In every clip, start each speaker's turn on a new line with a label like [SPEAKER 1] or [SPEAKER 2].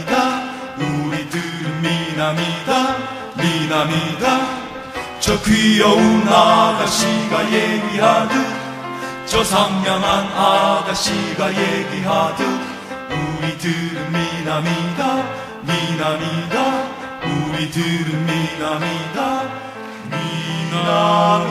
[SPEAKER 1] 미남이다. 우리들은 미남이다. 미남이다. 저 귀여운 아가씨가 얘기하듯 저 상냥한 아가씨가 얘기하듯 우리들은 미남이다. 미남이다. 우리들은 미남이다. 미남이다.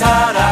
[SPEAKER 1] Sarah.